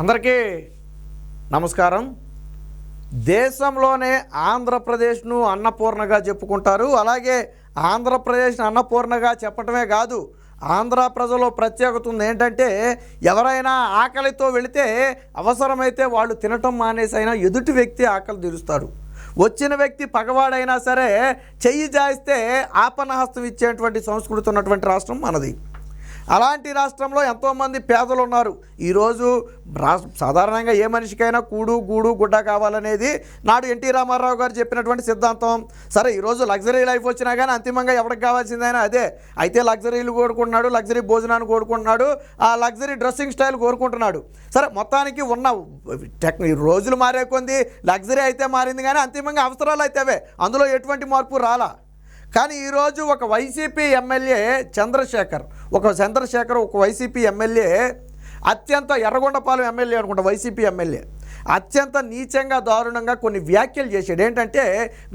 అందరికీ నమస్కారం. దేశంలోనే ఆంధ్రప్రదేశ్ను అన్నపూర్ణగా చెప్పుకుంటారు. అలాగే ఆంధ్రప్రదేశ్ను అన్నపూర్ణగా చెప్పటమే కాదు ఆంధ్ర ప్రజలో ప్రత్యేకత ఉంది. ఏంటంటే ఎవరైనా ఆకలితో వెళితే అవసరమైతే వాళ్ళు తినటం మానేసైనా ఎదుటి వ్యక్తి ఆకలి తీరుస్తాడు. వచ్చిన వ్యక్తి పగవాడైనా సరే చెయ్యి జాయిస్తే ఆపనహస్తం ఇచ్చేటువంటి సంస్కృతి ఉన్నటువంటి రాష్ట్రం మనది. అలాంటి రాష్ట్రంలో ఎంతోమంది పేదలు ఉన్నారు ఈరోజు రా సాధారణంగా ఏ మనిషికైనా కూడు గూడు గుడ్డ కావాలనేది నాడు ఎన్టీ రామారావు గారు చెప్పినటువంటి సిద్ధాంతం. సరే ఈరోజు లగ్జరీ లైఫ్ వచ్చినా కానీ అంతిమంగా ఎవరికి కావాల్సిందైనా అదే. అయితే లగ్జరీలు కోరుకుంటున్నాడు లగ్జరీ భోజనాన్ని కోరుకుంటున్నాడు ఆ లగ్జరీ డ్రెస్సింగ్ స్టైల్ కోరుకుంటున్నాడు. సరే మొత్తానికి ఉన్న టెక్ రోజులు మారే కొంది లగ్జరీ అయితే మారింది కానీ అంతిమంగా అవసరాలు అయితే అవే. అందులో ఎటువంటి మార్పు రాలా? కానీ ఈరోజు ఒక వైసీపీ ఎమ్మెల్యే చంద్రశేఖర్ ఒక చంద్రశేఖర్ ఒక వైసీపీ ఎమ్మెల్యే అత్యంత ఎర్రగొండపాలెం ఎమ్మెల్యే అనుకుంటా వైసీపీ ఎమ్మెల్యే. అత్యంత నీచంగా దారుణంగా కొన్ని వ్యాఖ్యలు చేశాడు. ఏంటంటే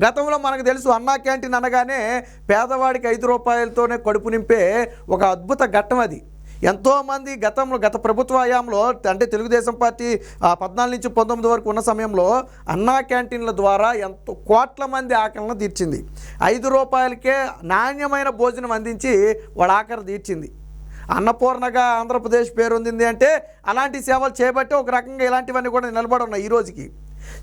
గతంలో మనకు తెలుసు అన్నా క్యాంటీన్ అనగానే పేదవాడికి ఐదు రూపాయలతోనే కడుపు నింపే ఒక అద్భుత ఘట్టం అది. ఎంతోమంది గతంలో గత ప్రభుత్వ హయాంలో అంటే తెలుగుదేశం పార్టీ ఆ, పద్నాలుగు నుంచి పంతొమ్మిది వరకు ఉన్న సమయంలో అన్నా క్యాంటీన్ల ద్వారా ఎంతో కోట్ల మంది ఆకలిని తీర్చింది. ఐదు రూపాయలకే నాణ్యమైన భోజనం అందించి వాళ్ళ ఆకలి తీర్చింది. అన్నపూర్ణగా ఆంధ్రప్రదేశ్ పేరు ఉంది అంటే అలాంటి సేవలు చేపట్టి ఒక రకంగా ఇలాంటివన్నీ కూడా నిలబడి ఉన్నాయి ఈ రోజుకి.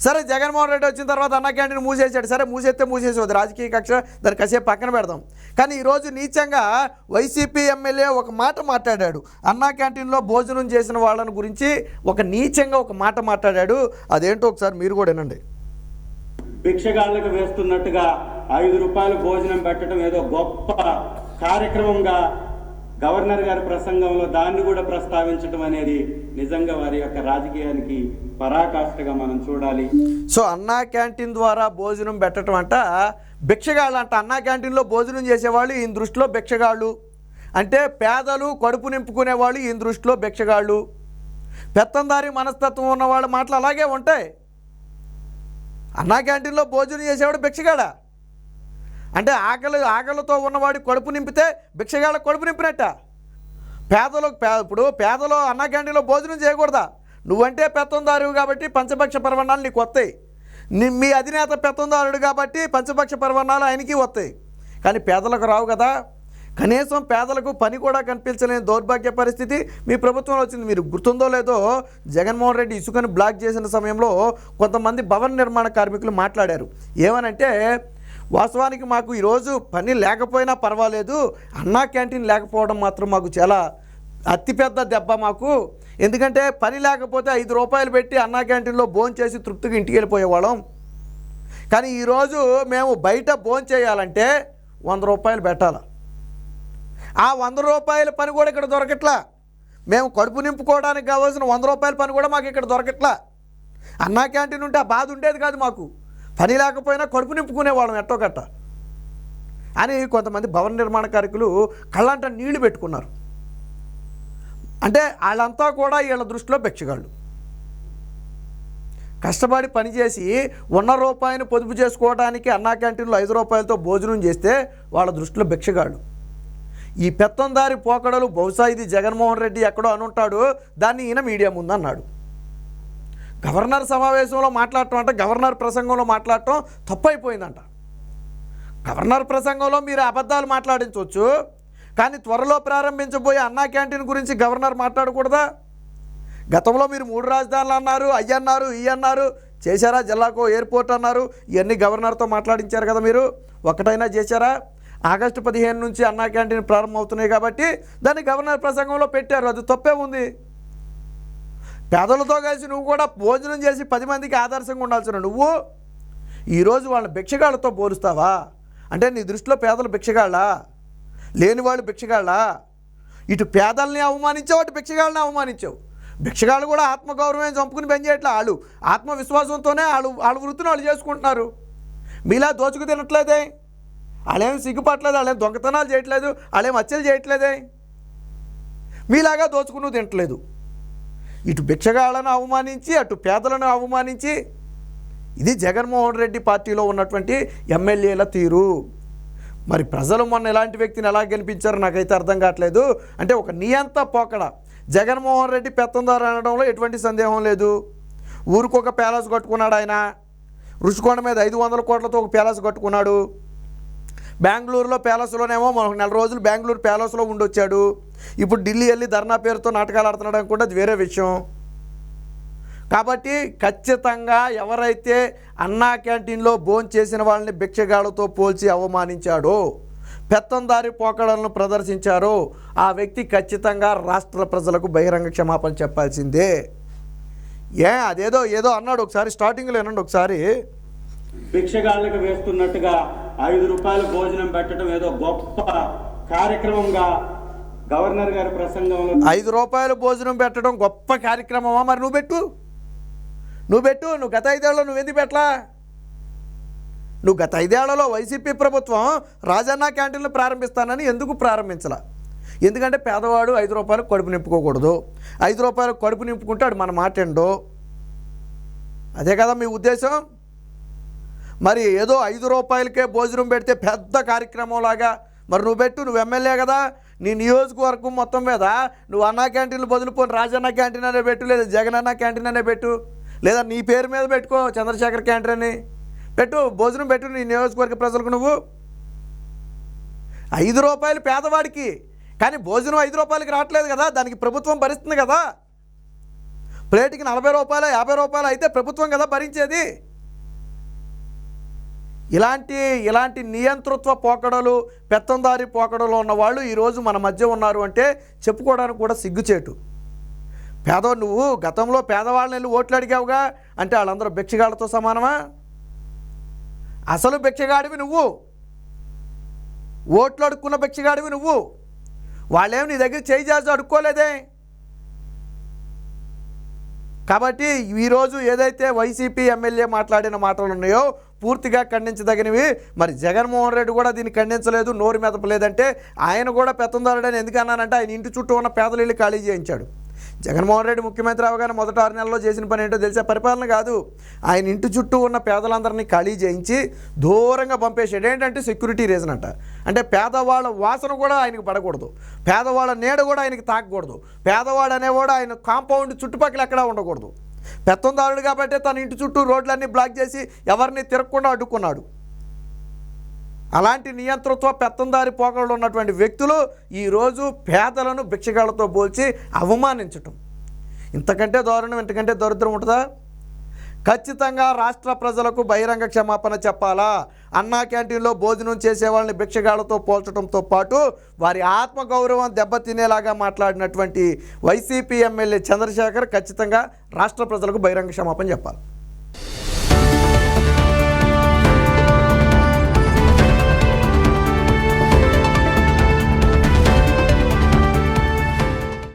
సరే జగన్మోహన్ రెడ్డి వచ్చిన తర్వాత అన్న క్యాంటీన్ మూసేసాడు సరే మూసేస్తే మూసేసేది రాజకీయ కక్ష దాన్ని కాసేపు పక్కన పెడదాం. కానీ ఈరోజు నీచంగా వైసీపీ ఎమ్మెల్యే ఒక మాట మాట్లాడాడు. అన్నా క్యాంటీన్లో భోజనం చేసిన వాళ్ళని గురించి ఒక నీచంగా ఒక మాట మాట్లాడాడు. అదేంటో ఒకసారి మీరు కూడా వినండి. భిక్షగాళ్ళకు వేస్తున్నట్టుగా ఐదు రూపాయలు భోజనం పెట్టడం ఏదో గొప్ప కార్యక్రమంగా గవర్నర్ గారి ప్రసంగంలో దాన్ని కూడా ప్రస్తావించడం అనేది నిజంగా వారి యొక్క రాజకీయానికి పరాకాష్ఠగా మనం చూడాలి. సో అన్నా క్యాంటీన్ ద్వారా భోజనం పెట్టడం అంట భిక్షగాళ్ళు అంట. అన్నా క్యాంటీన్లో భోజనం చేసేవాళ్ళు ఈయన దృష్టిలో భిక్షగాళ్ళు. అంటే పేదలు కడుపు నింపుకునేవాళ్ళు ఈయన దృష్టిలో భిక్షగాళ్ళు. పెత్తందారి మనస్తత్వం ఉన్న వాళ్ళ మాటలు అలాగే ఉంటాయి. అన్నా క్యాంటీన్లో భోజనం చేసేవాడు భిక్షగాడా? అంటే ఆకలి ఆకలితో ఉన్నవాడి కడుపు నింపితే భిక్షగాళ్ళ కడుపు నింపినట్ట. పేదలు పే ఇప్పుడు పేదలు అన్న క్యాంటీన్లో భోజనం చేయకూడదా? నువ్వంటే పెత్తందారువు కాబట్టి పంచపక్ష పర్వణాలు నీకు వస్తాయి. మీ అధినేత పెత్తందారుడు కాబట్టి పంచపక్ష పర్వణాలు ఆయనకి వస్తాయి. కానీ పేదలకు రావు కదా. కనీసం పేదలకు పని కూడా కనిపించలేని దౌర్భాగ్య పరిస్థితి మీ ప్రభుత్వంలో వచ్చింది. మీరు గుర్తుందో లేదో జగన్మోహన్ రెడ్డి ఇసుకను బ్లాక్ చేసిన సమయంలో కొంతమంది భవన నిర్మాణ కార్మికులు మాట్లాడారు. ఏమనంటే వాస్తవానికి మాకు ఈరోజు పని లేకపోయినా పర్వాలేదు అన్నా క్యాంటీన్ లేకపోవడం మాత్రం మాకు చాలా అతిపెద్ద దెబ్బ మాకు. ఎందుకంటే పని లేకపోతే ఐదు రూపాయలు పెట్టి అన్నా క్యాంటీన్లో భోజనం చేసి తృప్తిగా ఇంటికి వెళ్ళిపోయేవాళ్ళం. కానీ ఈరోజు మేము బయట భోజనం చేయాలంటే వంద రూపాయలు పెట్టాలి. ఆ వంద రూపాయల పని కూడా ఇక్కడ దొరకట్లా. మేము కడుపు నింపుకోవడానికి కావాల్సిన వంద రూపాయల పని కూడా మాకు ఇక్కడ దొరకట్లా. అన్నా క్యాంటీన్ ఉంటే ఆ బాధ ఉండేది కాదు మాకు. పని లేకపోయినా కడుపు నింపుకునేవాళ్ళం ఎట్టో గట్ట. అని కొంతమంది భవన నిర్మాణ కార్మికులు కళ్ళంట నీళ్ళు పెట్టుకున్నారు. అంటే వాళ్ళంతా కూడా వీళ్ళ దృష్టిలో బెచ్చగాళ్ళు కష్టపడి పనిచేసి ఉన్న రూపాయిని పొదుపు చేసుకోవడానికి అన్నా క్యాంటీన్లో ఐదు రూపాయలతో భోజనం చేస్తే వాళ్ళ దృష్టిలో భిక్షగాళ్ళు. ఈ పెత్తందారి పోకడలు బహుశా ఇది జగన్మోహన్ రెడ్డి ఎక్కడో అనుంటాడు దాన్ని ఈయన మీడియా ముందన్నాడు గవర్నర్ సమావేశంలో మాట్లాడటం అంటే గవర్నర్ ప్రసంగంలో మాట్లాడటం తప్పైపోయిందంట. గవర్నర్ ప్రసంగంలో మీరు అబద్ధాలు మాట్లాడించవచ్చు కానీ త్వరలో ప్రారంభించబోయే అన్నా క్యాంటీన్ గురించి గవర్నర్ మాట్లాడకూడదా? గతంలో మీరు మూడు రాజధానులు అన్నారు అయ్యి అన్నారు ఈ అన్నారు చేశారా జిల్లాకో ఎయిర్పోర్ట్ అన్నారు ఇవన్నీ గవర్నర్తో మాట్లాడించారు కదా మీరు? ఒకటైనా చేశారా? ఆగస్టు పదిహేను నుంచి అన్నా క్యాంటీన్ ప్రారంభమవుతున్నాయి కాబట్టి దాన్ని గవర్నర్ ప్రసంగంలో పెట్టారు అది తప్పే ఉంది. పేదలతో కలిసి నువ్వు కూడా భోజనం చేసి పది మందికి ఆదర్శంగా ఉండాల్సిన నువ్వు ఈరోజు వాళ్ళని భిక్షగాళ్ళతో పోలుస్తావా? అంటే నీ దృష్టిలో పేదలు భిక్షగాళ్ళ? లేని వాళ్ళు ఇటు పేదల్ని అవమానించావు అటు భిక్షగాళ్ళని అవమానించావు. భిక్షగాళ్ళు కూడా ఆత్మగౌరవం చంపుకుని పనిచేయట్లే వాళ్ళు ఆత్మవిశ్వాసంతోనే వాళ్ళు వాళ్ళ వృత్తిని వాళ్ళు చేసుకుంటున్నారు. మీలా దోచుకు తినట్లేదే? వాళ్ళేం సిగ్గుపట్లేదు వాళ్ళేం దొంగతనాలు చేయట్లేదు వాళ్ళేం హత్యలు చేయట్లేదే? మీలాగా దోచుకుని తినట్లేదు. ఇటు భిక్షగాళ్ళను అవమానించి అటు పేదలను అవమానించి ఇది జగన్మోహన్ రెడ్డి పార్టీలో ఉన్నటువంటి ఎమ్మెల్యేల తీరు. మరి ప్రజలు మొన్న ఎలాంటి వ్యక్తిని ఎలా గెలిపించారో నాకైతే అర్థం కావట్లేదు. అంటే ఒక నియంత పోకడ. జగన్మోహన్ రెడ్డి పెత్తందారు అనడంలో ఎటువంటి సందేహం లేదు. ఊరికొక ప్యాలెస్ కట్టుకున్నాడు ఆయన. రుషికొండ మీద ఐదు వందల కోట్లతో ఒక ప్యాలెస్ కట్టుకున్నాడు. బెంగళూరులో ప్యాలెస్లోనేమో మనకు నెల రోజులు బెంగళూరు ప్యాలెస్లో ఉండొచ్చాడు ఇప్పుడు ఢిల్లీ వెళ్ళి ధర్నా పేరుతో నాటకాలు ఆడుతున్నాడు అనుకుంటే అది వేరే విషయం. కాబట్టి ఖచ్చితంగా ఎవరైతే అన్నా క్యాంటీన్లో భోజనం చేసిన వాళ్ళని భిక్షగాళ్ళతో పోల్చి అవమానించాడో పెత్తందారి పోకడలను ప్రదర్శించారో ఆ వ్యక్తి ఖచ్చితంగా రాష్ట్ర ప్రజలకు బహిరంగ క్షమాపణ చెప్పాల్సిందే. ఏ అదేదో ఏదో అన్నాడు ఒకసారి స్టార్టింగ్లో వినండి ఒకసారి. భిక్షగాళ్ళకి వేస్తున్నట్టుగా ఐదు రూపాయలు భోజనం పెట్టడం ఏదో గొప్ప కార్యక్రమంగా గవర్నర్ గారి ప్రసంగంలో ఐదు రూపాయలు భోజనం పెట్టడం గొప్ప కార్యక్రమమా? మరి నువ్వు పెట్టు. నువ్వు పెట్టు. నువ్వు గత ఐదేళ్ళలో నువ్వు ఎందుకు పెట్టలా? నువ్వు గత ఐదేళ్ళలో వైసీపీ ప్రభుత్వం రాజన్న క్యాంటీన్లు ప్రారంభిస్తానని ఎందుకు ప్రారంభించలా? ఎందుకంటే పేదవాడు ఐదు రూపాయలకు కడుపు నింపుకోకూడదు. ఐదు రూపాయలకు కడుపు నింపుకుంటే మన మన ఏంటో? అదే కదా మీ ఉద్దేశం? మరి ఏదో ఐదు రూపాయలకే భోజనం పెడితే పెద్ద కార్యక్రమంలాగా మరి నువ్వు పెట్టు నువ్వు ఎమ్మెల్యే కదా. నీ నియోజకవర్గం మొత్తం మీద నువ్వు అన్నా క్యాంటీన్లు బదులుపోని రాజన్న క్యాంటీన్ అనే పెట్టు లేదా జగన్ అన్న క్యాంటీన్ అనే పెట్టు లేదా నీ పేరు మీద పెట్టుకో చంద్రశేఖర్ క్యాంటీన్ అని. పెట్టు భోజనం పెట్టు నీ నియోజకవర్గ ప్రజలకు నువ్వు. ఐదు రూపాయలు పేదవాడికి కానీ భోజనం ఐదు రూపాయలకి రావట్లేదు కదా దానికి ప్రభుత్వం భరిస్తుంది కదా. ప్లేట్కి నలభై రూపాయలు యాభై రూపాయలు అయితే ప్రభుత్వం కదా భరించేది. ఇలాంటి ఇలాంటి నియంతృత్వ పోకడలు పెత్తందారి పోకడలు ఉన్నవాళ్ళు ఈరోజు మన మధ్య ఉన్నారు అంటే చెప్పుకోవడానికి కూడా సిగ్గుచేటు. పేద నువ్వు గతంలో పేదవాళ్ళని వెళ్ళి ఓట్లు అడిగావుగా? అంటే వాళ్ళందరూ భిక్షగాళ్ళతో సమానమా? అసలు భిక్షగాడివి నువ్వు. ఓట్లు అడుక్కున్న భిక్షగాడివి నువ్వు. వాళ్ళేమి నీ దగ్గర చేయి చేసి అడుక్కోలేదే? కాబట్టి ఈరోజు ఏదైతే వైసీపీ ఎమ్మెల్యే మాట్లాడిన మాటలు ఉన్నాయో పూర్తిగా ఖండించదగినవి. మరి జగన్మోహన్ రెడ్డి కూడా దీన్ని ఖండించలేదు నోరు మెదపలేదంటే ఆయన కూడా పెత్తందారుడని ఎందుకు అన్నానంటే ఆయన ఇంటి చుట్టూ ఉన్న పేదలు ఖాళీ చేయించాడు. జగన్మోహన్ రెడ్డి ముఖ్యమంత్రి అవగానే మొదటి ఆరు నెలల్లో చేసిన పని ఏంటో తెలిసే పరిపాలన కాదు. ఆయన ఇంటి చుట్టూ ఉన్న పేదలందరినీ ఖాళీ చేయించి దూరంగా పంపేసాడు ఏంటంటే సెక్యూరిటీ రీజన్ అంట. అంటే పేదవాళ్ళ వాసన కూడా ఆయనకు పడకూడదు. పేదవాళ్ళ నీడ కూడా ఆయనకి తాకకూడదు. పేదవాడు అనేవాడు ఆయన కాంపౌండ్ చుట్టుపక్కల ఎక్కడా ఉండకూడదు. పెత్తందారుడు కాబట్టి తన ఇంటి చుట్టూ రోడ్లన్నీ బ్లాక్ చేసి ఎవరిని తిరగకుండా అడ్డుకున్నాడు. అలాంటి నియంత్రణతో పెత్తందారి పోకడలు ఉన్నటువంటి వ్యక్తులు ఈరోజు పేదలను భిక్షగాళ్ళతో పోల్చి అవమానించటం. ఇంతకంటే దారుణం ఇంతకంటే దరిద్రం ఉంటుందా? ఖచ్చితంగా రాష్ట్ర ప్రజలకు బహిరంగ క్షమాపణ చెప్పాలా? అన్నా క్యాంటీన్లో భోజనం చేసే వాళ్ళని భిక్షగాళ్ళతో పోల్చడంతో పాటు వారి ఆత్మగౌరవం దెబ్బతినేలాగా మాట్లాడినటువంటి వైసీపీ ఎమ్మెల్యే చంద్రశేఖర్ ఖచ్చితంగా రాష్ట్ర ప్రజలకు బహిరంగ క్షమాపణ చెప్పాలి.